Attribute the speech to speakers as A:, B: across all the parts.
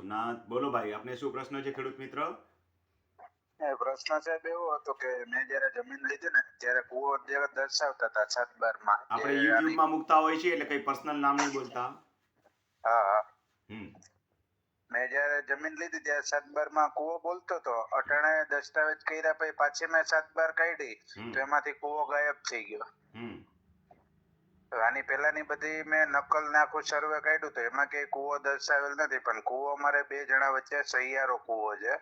A: સોમનાથ બોલો ભાઈ આપને શું પ્રશ્ન છે ખેડૂત મિત્ર?
B: પ્રશ્ન સાહેબ એવો હતો કે મેં જયારે જમીન લીધી ને ત્યારે કુવો દર્શાવતા હતા સાત બારમાં.
A: આપણે યુટ્યુબમાં મુકતા હોય છે એટલે કઈ પર્સનલ નામ નહીં બોલતા.
B: હા હા. મેં જયારે જમીન લીધી ત્યારે સાત બારમાં કુવો બોલતો હતો. અટાણે દસ્તાવેજ કર્યા પછી પાછી મેં સાત બાર કાઢી તો એમાંથી કુવો ગાયબ થઈ ગયો. આની પહેલાની બધી મેં નકલ ને આખું સર્વે કાઢ્યું તો એમાં કે કુવો દર્શાવેલ નથી પણ કુવો મારે બે જણા વચ્ચે સહિયારો કુવો છે.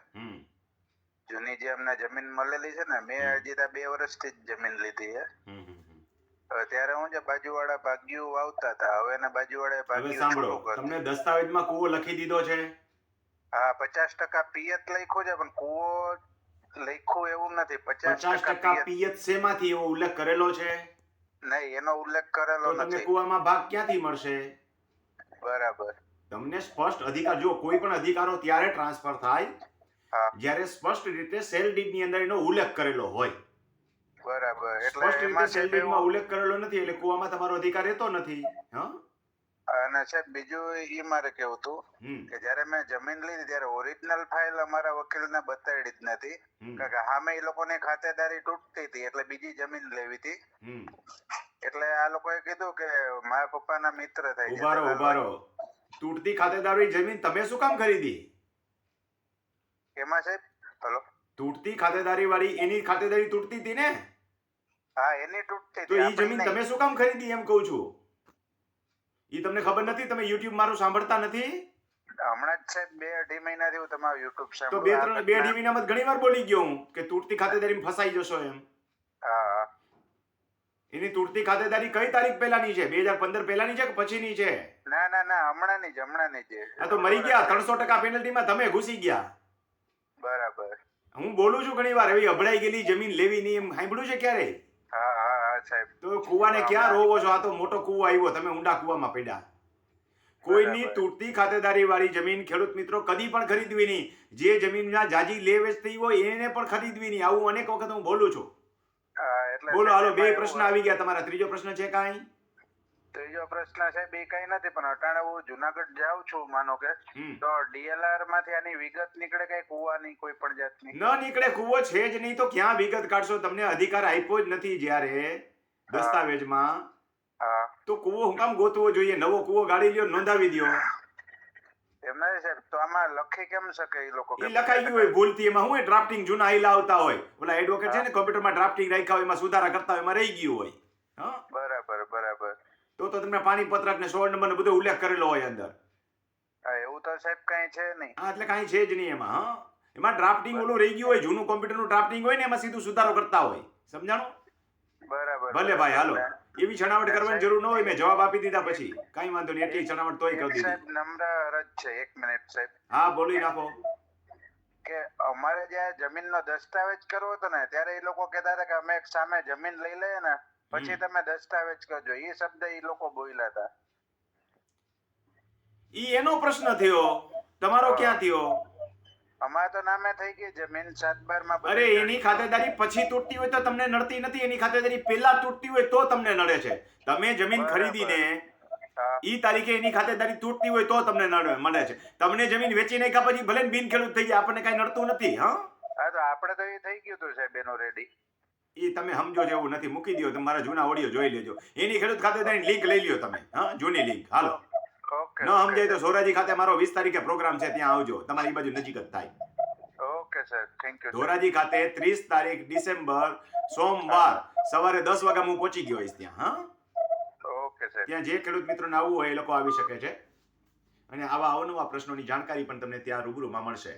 B: જૂની જે અમને જમીન મળેલી છે ને મેં ત્યાં બે વર્ષથી જ જમીન લીધી છે. ત્યારે હું છે બાજુવાળા ભાગ્યું વાવતા હતા. હવે એના
A: બાજુવાળા
B: ભાગ્યું કર્યું.
A: તમને દસ્તાવેજમાં કુવો લખી દીધો છે?
B: હા પચાસ ટકા પિયત લખ્યું છે પણ કુવો લખ્યું એવું નથી. પચાસ ટકા પિયત
A: શેમાંથી એવો ઉલ્લેખ કરેલો છે?
B: નહીં એનો ઉલ્લેખ કરેલો
A: તો તમને
B: નથી.
A: કુવામાં ભાગ ક્યાંથી મળશે?
B: બરાબર.
A: તમને સ્પષ્ટ અધિકાર જો કોઈ પણ અધિકારો ત્યારે ટ્રાન્સફર થાય
B: હા.
A: જ્યારે સ્પષ્ટ રીતે સેલની અંદર એનો ઉલ્લેખ કરેલો હોય.
B: બરાબર એટલે
A: સ્પષ્ટ રીતે
B: એમાં
A: સેલ
B: સાહેબ એવું
A: ઉલ્લેખ કરેલો નથી એટલે કુવામાં તમારો અધિકાર રહેતો નથી હા?
B: અને સાહેબ બીજું એ મારે કેવું હતું
A: હમ.
B: કે જ્યારે મેં જમીન લીધી ત્યારે ઓરિજિનલ ફાઇલ અમારા વકીલને બતાડી જ નથી.
A: હમ.
B: કારણ કે સામે એ લોકોની ખાતેદારી તૂટતી હતી એટલે બીજી જમીન લેવી હતી.
A: હમ.
B: એટલે આ લોકોએ કીધું કે મારા પપ્પાના મિત્ર થઈ ઉભારો
A: ઊભા રહો
B: દલાલ
A: ઊભા રહો તૂટતી ખાતેદારોની જમીન તમે શું કામ ખરીદી?
B: એમાં સાહેબ હલો.
A: તૂટતી ખાતેદારી વાળી એની ખાતેદારી તૂટતી હતી ને?
B: હા એની તૂટતી
A: તો એ જમીન તમે શું કામ ખરીદી એમ કહું છું? ઈ તમને ખબર નથી? તમે યુટ્યુબ મારું સાંભળતા નથી?
B: હમણાં જ સાહેબ બે અઢી મહિનાથી હું તમારું યુટ્યુબ
A: તો બે ત્રણ બે અઢી મહિનામાં ઘણી વાર બોલી ગયો હું કે તૂટતી ખાતેદારીમાં ફસાઈ જશો એમ.
B: હા
A: એની તૂટતી ખાતેદારી કઈ તારીખ પહેલાની છે? બે હજાર પંદર પહેલાની છે કે પછીની છે?
B: ના ના ના હમણાંની જ હમણાંની જ.
A: આ તો મરી ગયા ત્રણસો ટકા પેનલ્ટીમાં તમે ઘૂસી ગયા.
B: બરાબર.
A: હું બોલું છું ઘણી વાર એવી અભડાઈ ગયેલી જમીન લેવી નહીં એમ સાંભળ્યું છે ક્યારે?
B: હા હા હા સાહેબ.
A: તો કુવાને ક્યાં રોવો છો? આ તો મોટો કુવો આવ્યો તમે ઊંડા કુવામાં પડ્યા. કોઈની તૂટતી ખાતેદારી વાળી જમીન ખેડૂત મિત્રો કદી પણ ખરીદવી નહીં. જે જમીનના જાજી લે વેચતી હોય એને પણ ખરીદવી નહીં. આવું અનેક વખત હું બોલું છું.
B: એટલે
A: બોલો હાલો બે પ્રશ્ન આવી ગયા તમારા. ત્રીજો પ્રશ્ન છે કાઈ?
B: ત્રીજો પ્રશ્ન છે બે કઈ નથી પણ અટાણે હું જુનાગઢ જાઉં છું માનો કે. તો ડીએલઆરમાંથી આની વિગત નીકળે કઈ કુવાની કોઈ પણ જાતની?
A: ન નીકળે કુવો છે જ નહીં તો ક્યાં વિગત કાઢશો? તમને અધિકાર આપ્યો જ નથી જ્યારે દસ્તાવેજમાં. તો કુવો હું કામ ગોતવો જોઈએ? નવો કુવો ગાડી લ્યો નોંધાવી દ્યો.
B: નથી સાહેબ તો આમાં લખી કેમ શકે એ લોકો
A: એ લખાઈ ગયું હોય ભૂલથી. એમાં હું ડ્રાફ્ટિંગ જૂના આઈલા આવતા હોય. ઓલા એડવોકેટ છે ને કોમ્પ્યુટરમાં ડ્રાફ્ટિંગ રાખ્યા હોય એમાં સુધારા કરતા હોય એમાં રહી ગયું હોય. હા?
B: બરાબર બરાબર.
A: તો તો તમને પાણી પત્રક ને સોળ નંબર બધો ઉલ્લેખ કરેલો હોય અંદર.
B: હા એવું તો સાહેબ કઈ છે નહીં.
A: હા એટલે કાંઈ છે જ નહીં એમાં હા? એમાં ડ્રાફ્ટિંગ ઓલું રહી ગયું હોય જૂનું કોમ્પ્યુટરનું ડ્રાફ્ટિંગ હોય ને એમાં સીધું સુધારો કરતા હોય. સમજાણું?
B: બરાબર
A: ભલે ભાઈ હાલો. એવી છણાવટ કરવાની જરૂર ન હોય મેં જવાબ આપી દીધા પછી. કઈ વાંધો નહીં એટલી છણાવટ તોય કરી દીધી.
B: નમ્ર અરજ છે એક મિનિટ સાહેબ.
A: હા બોલી નાખો.
B: કે અમારે જ્યારે જમીનનો દસ્તાવેજ કરવો હતો ને ત્યારે એ લોકો કહેતા હતા કે અમે એક સામે જમીન લઈ લઈએ ને પછી તમે દસ્તાવેજ કરજો. એ શબ્દ એ લોકો બોલ્યા હતા.
A: ઈ એનો પ્રશ્ન થયો. તમારો ક્યાં થયો?
B: અમારે તો નામે થઈ ગઈ જમીન સાત બારમાં
A: અરે એની ખાતેદારી પછી તૂટતી હોય તો તમને નડતી નથી એની ખાતેદારી પહેલા તૂટતી હોય તો તમને નડે છે. તમે જમીન. ખરીદીને ઈ તારીખે એની ખાતેદારી તૂટતી હોય તો તમને નડે મળે છે. તમને જમીન વેચી નાખ્યા પછી ભલે બિન ખેડૂત થઈ ગયા આપણને કઈ નડતું નથી હા?
B: તો આપણે તો એ થઈ ગયું હતું સાહેબ એનો રેડી
A: એ તમે સમજો એવું નથી મૂકી દો તમારા જૂના ઓડિયો જોઈ લેજો. એની ખેડૂત ખાતેદારી લિંક લઈ લ્યો તમે હા જૂની લિંક હાલો. ન સમજાય તો સોરાજી ખાતે મારો વીસ તારીખે પ્રોગ્રામ છે ત્યાં આવજો. તમારી બાજુ નજીક જ થાય.
B: Okay sir. Thank you
A: Dhoraji ખાતે ત્રીસ તારીખ ડિસેમ્બર સોમવાર સવારે દસ વાગ્યા હું પહોંચી ગયો હોઈશ ત્યાં હા?
B: Okay sir.
A: ત્યાં જે ખેડૂત મિત્રોને આવવું હોય એ લોકો આવી શકે છે. અને આવા અવનવા પ્રશ્નોની જાણકારી પણ તમને ત્યાં રૂબરૂમાં મળશે.